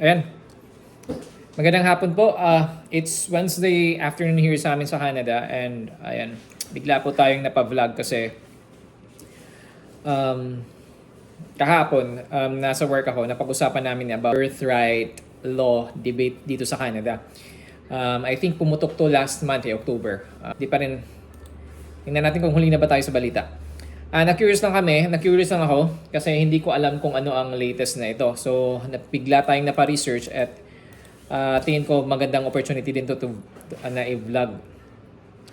Ayan. Magandang hapon po. Uh, it's Wednesday afternoon here sa amin sa Canada and ayan, bigla po tayong napavlog kasi um, kahapon um, nasa work ako, napag-usapan namin about birthright law debate dito sa Canada. Um, I think pumutok to last month, eh, October. Uh, di pa rin, tingnan natin kung huli na ba tayo sa balita. Ah, na-curious lang kami, na-curious lang ako kasi hindi ko alam kung ano ang latest na ito. So, napigla tayong napa-research at ah, tingin ko magandang opportunity din to to uh, na i-vlog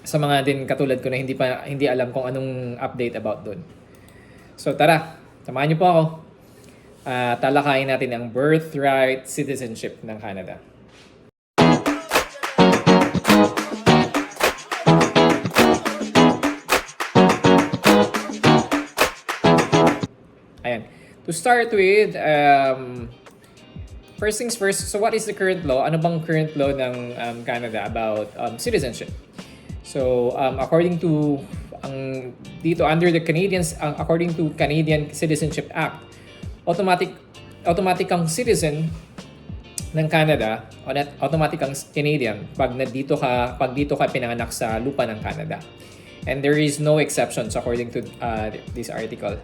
sa mga din katulad ko na hindi pa hindi alam kung anong update about doon. So, tara, samahan niyo po ako. Ah, talakayin natin ang birthright citizenship ng Canada. Ayan. To start with, um, first things first, so what is the current law? Ano bang current law ng um, Canada about um, citizenship? So, um, according to ang dito under the Canadians ang according to Canadian Citizenship Act, automatic automatic kang citizen ng Canada o net, automatic kang Canadian pag nandito ka pag dito ka pinanganak sa lupa ng Canada. And there is no exceptions according to uh, this article.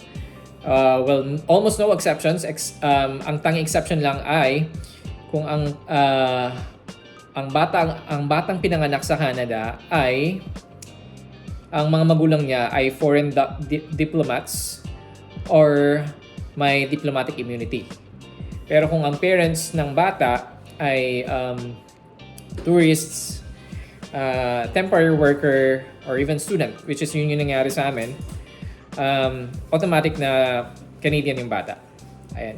Uh, well, almost no exceptions. Ex, um, ang tanging exception lang ay kung ang uh, ang batang ang batang pinanganak sa Canada ay ang mga magulang niya ay foreign di- diplomats or may diplomatic immunity. Pero kung ang parents ng bata ay um, tourists, uh, temporary worker, or even student, which is yun yung nangyari sa amin, um, automatic na Canadian yung bata. Ayan.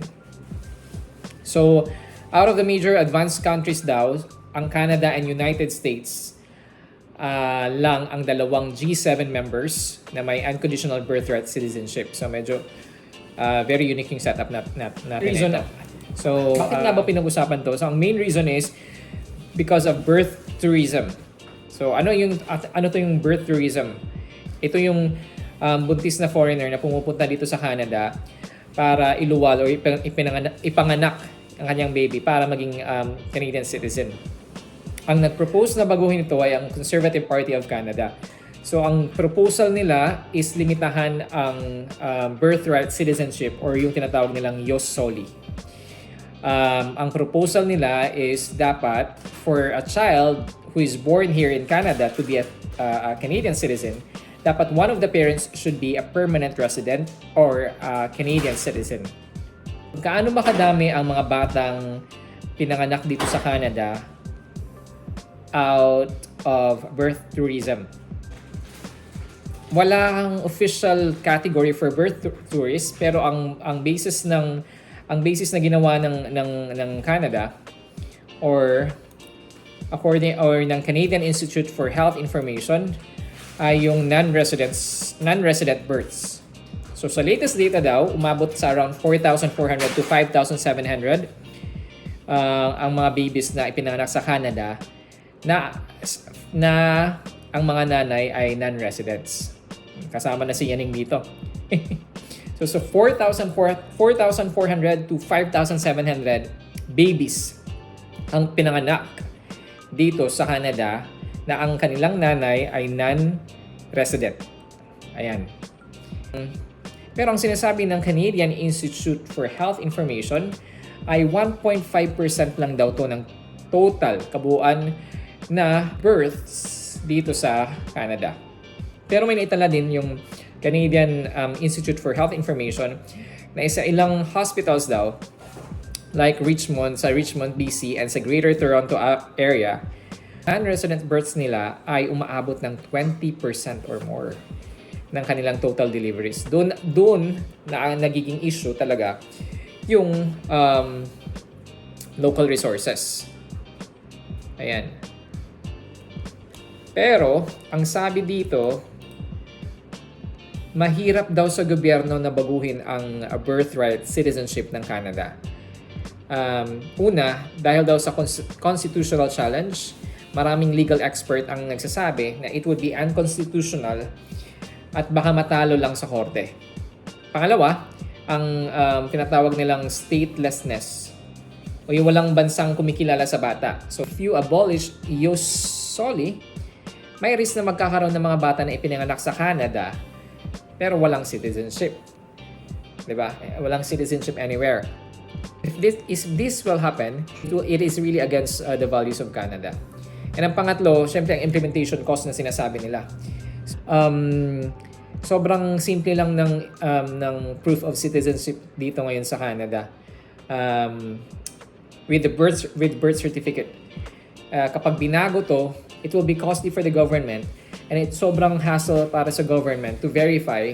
So, out of the major advanced countries daw, ang Canada and United States ah, lang ang dalawang G7 members na may unconditional birthright citizenship. So, medyo ah, very unique yung setup na, na, na reason. So, bakit nga ba pinag-usapan to? So, ang main reason is because of birth tourism. So, ano yung ano to yung birth tourism? Ito yung um, buntis na foreigner na pumupunta dito sa Canada para iluwal o ipang- ipinanganak, ipanganak ang kanyang baby para maging um, Canadian citizen. Ang nag-propose na baguhin ito ay ang Conservative Party of Canada. So ang proposal nila is limitahan ang um, birthright citizenship or yung tinatawag nilang Ius Soli. Um, ang proposal nila is dapat for a child who is born here in Canada to be a, uh, a Canadian citizen, dapat one of the parents should be a permanent resident or a Canadian citizen. Gaano ba kadami ang mga batang pinanganak dito sa Canada out of birth tourism? Wala kang official category for birth tu- tourist pero ang ang basis ng ang basis na ginawa ng ng ng Canada or according or ng Canadian Institute for Health Information ay yung non-residents non-resident births. So sa latest data daw, umabot sa around 4,400 to 5,700 uh, ang mga babies na ipinanganak sa Canada na na ang mga nanay ay non-residents. Kasama na si Yaning dito. so so 4,400 4,400 to 5,700 babies ang pinanganak dito sa Canada na ang kanilang nanay ay non-resident. Ayan. Pero ang sinasabi ng Canadian Institute for Health Information ay 1.5% lang daw to ng total kabuuan na births dito sa Canada. Pero may naitala din yung Canadian um, Institute for Health Information na isa ilang hospitals daw like Richmond, sa Richmond, BC and sa Greater Toronto a- area, non-resident births nila ay umaabot ng 20% or more ng kanilang total deliveries. Doon doon na ang nagiging issue talaga yung um, local resources. Ayan. Pero, ang sabi dito, mahirap daw sa gobyerno na baguhin ang uh, birthright citizenship ng Canada. Um, una, dahil daw sa cons- constitutional challenge, maraming legal expert ang nagsasabi na it would be unconstitutional at baka matalo lang sa korte. Pangalawa, ang um, tinatawag nilang statelessness o yung walang bansang kumikilala sa bata. So if you abolish ius soli, may risk na magkakaroon ng mga bata na ipinanganak sa Canada pero walang citizenship. 'Di ba? Eh, Walang citizenship anywhere. If this, if this will happen, it, will- it is really against uh, the values of Canada. And ang pangatlo, syempre ang implementation cost na sinasabi nila. Um, sobrang simple lang ng um, ng proof of citizenship dito ngayon sa Canada. Um, with the birth with birth certificate. Uh, kapag binago to, it will be costly for the government and it's sobrang hassle para sa government to verify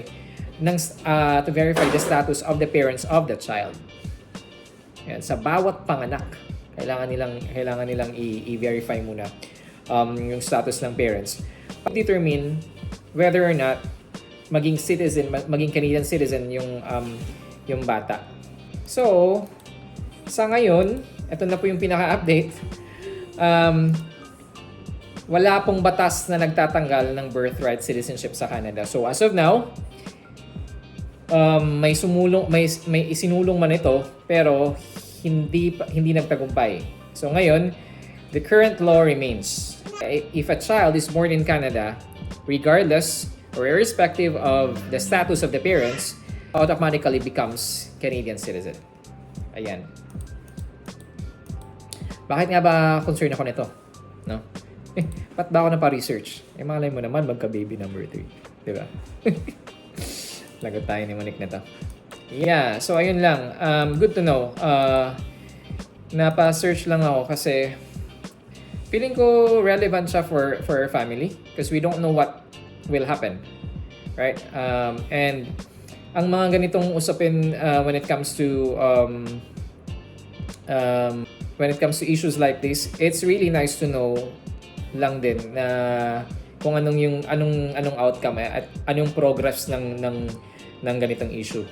ng uh, to verify the status of the parents of the child. Yan, sa bawat panganak, kailangan nilang kailangan nilang i-verify muna um, yung status ng parents. Determine whether or not maging citizen, ma- maging Canadian citizen yung um, yung bata. So, sa ngayon, ito na po yung pinaka-update. Um, wala pong batas na nagtatanggal ng birthright citizenship sa Canada. So as of now, um, may sumulong may may isinulong man ito pero hindi hindi nagtagumpay. So ngayon, the current law remains. If a child is born in Canada, regardless or irrespective of the status of the parents, automatically becomes Canadian citizen. Ayan. Bakit nga ba concerned ako nito? No? Eh, ba't ba ako na pa-research? Eh, malay mo naman, magka-baby number 3. Di ba? Lagot tayo ni Monique na to. Yeah, so ayun lang. Um, good to know. Uh, napa-search lang ako kasi feeling ko relevant siya for, for family because we don't know what will happen. Right? Um, and ang mga ganitong usapin uh, when it comes to um, um, when it comes to issues like this, it's really nice to know lang din na kung anong yung anong anong outcome eh, at anong progress ng ng ng ganitong issue.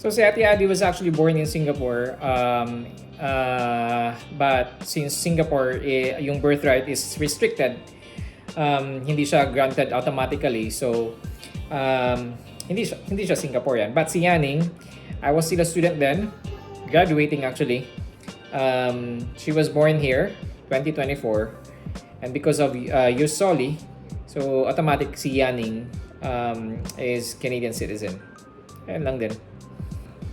So si Ate Adi was actually born in Singapore um, uh, but since Singapore eh, yung birthright is restricted um, hindi siya granted automatically. So um, hindi siya hindi siya Singaporean. But si Yaning I was still a student then graduating actually. Um, she was born here 2024 and because of uh, Yus Soli so automatic si Yaning um, is Canadian citizen. Ayan lang din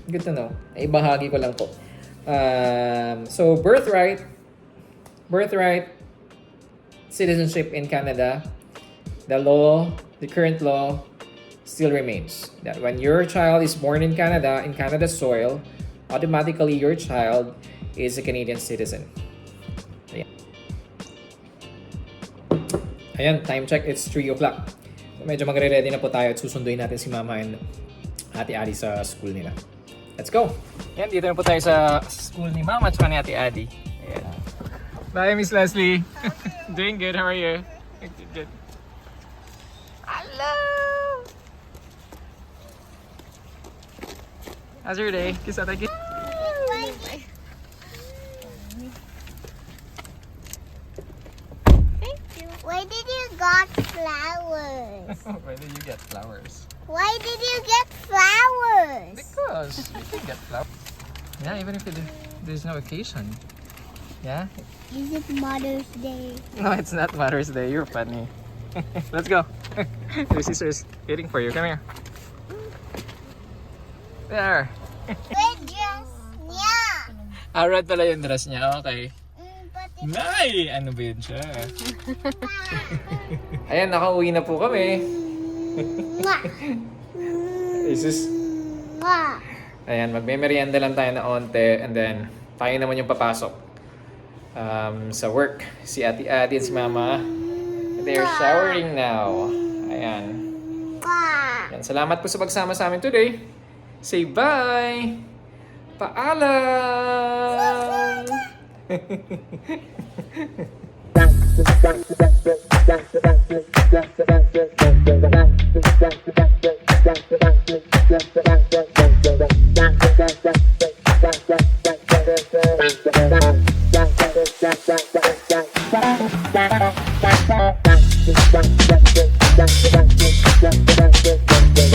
good to know ibahagi ko lang po um, so birthright birthright citizenship in Canada, the law, the current law still remains that when your child is born in Canada, in Canada's soil, automatically your child is a Canadian citizen. Ayan. Ayan, time check, it's 3 o'clock. So, medyo magre-ready na po tayo at susunduin natin si Mama and Ate Adi sa school nila. Let's go! Ayan, dito na po tayo sa school ni Mama at saka ni Ate Adi. Ayan. Bye, Miss Leslie. Doing good. How are you? Good. good. Hello. How's your day? Kiss out again. Why did you got flowers? Why did you get flowers? Why did you get flowers? You can get flowers. Yeah, even if it, there's no occasion. Yeah. Is it Mother's Day? No, it's not Mother's Day. You're funny. Let's go. Your sister's waiting for you. Come here. There. Red dress. Yeah. Ah, red pala yung dress niya. Okay. Mm, Nay! Ano ba yun siya? Ayan, nakauwi na po kami. Mwah. This is... Mwah. Ayan, magme-merienda lang tayo na onte and then tayo naman yung papasok um, sa work. Si Ate Adi at si Mama. They're showering now. Ayan. Ayan. Salamat po sa pagsama sa amin today. Say bye! Paalam! Mwah.